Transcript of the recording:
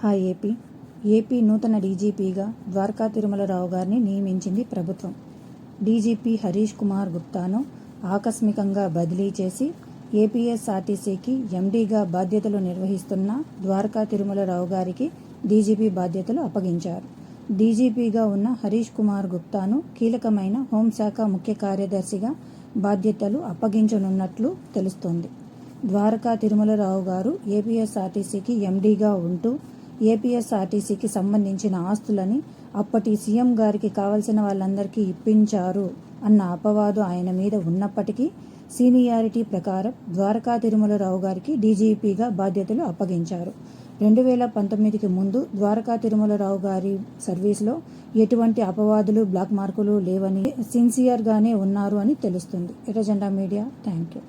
Hi AP. AP నూతన డీజీపీగా ద్వారకా తిరుమలరావు గారిని నియమించింది ప్రభుత్వం. డీజీపీ హరీష్ కుమార్ గుప్తాను ఆకస్మికంగా బదిలీ చేసి ఏపీఎస్ఆర్టీసీకి ఎండీగా బాధ్యతలు నిర్వహిస్తున్న ద్వారకా తిరుమలరావు గారికి డీజీపీ బాధ్యతలు అప్పగించారు. డీజీపీగా ఉన్న హరీష్ కుమార్ గుప్తాను కీలకమైన హోంశాఖ ముఖ్య కార్యదర్శిగా బాధ్యతలు అప్పగించనున్నట్లు తెలుస్తోంది. ద్వారకా తిరుమలరావు గారు ఏపీఎస్ఆర్టీసీకి ఎండీగా ఉంటూ ఏపీఎస్ఆర్టీసీకి సంబంధించిన ఆస్తులని అప్పటి సీఎం గారికి కావలసిన వాళ్ళందరికీ ఇప్పించారు అన్న అపవాదు ఆయన మీద ఉన్నప్పటికీ సీనియారిటీ ప్రకారం ద్వారకా తిరుమలరావు గారికి డీజీపీగా బాధ్యతలు అప్పగించారు. రెండు వేల పంతొమ్మిదికి ముందు ద్వారకా తిరుమలరావు గారి సర్వీస్లో ఎటువంటి అపవాదులు బ్లాక్ మార్కులు లేవని సిన్సియర్గానే ఉన్నారు అని తెలుస్తుంది. ఎర్రజెండా మీడియా థ్యాంక్ యూ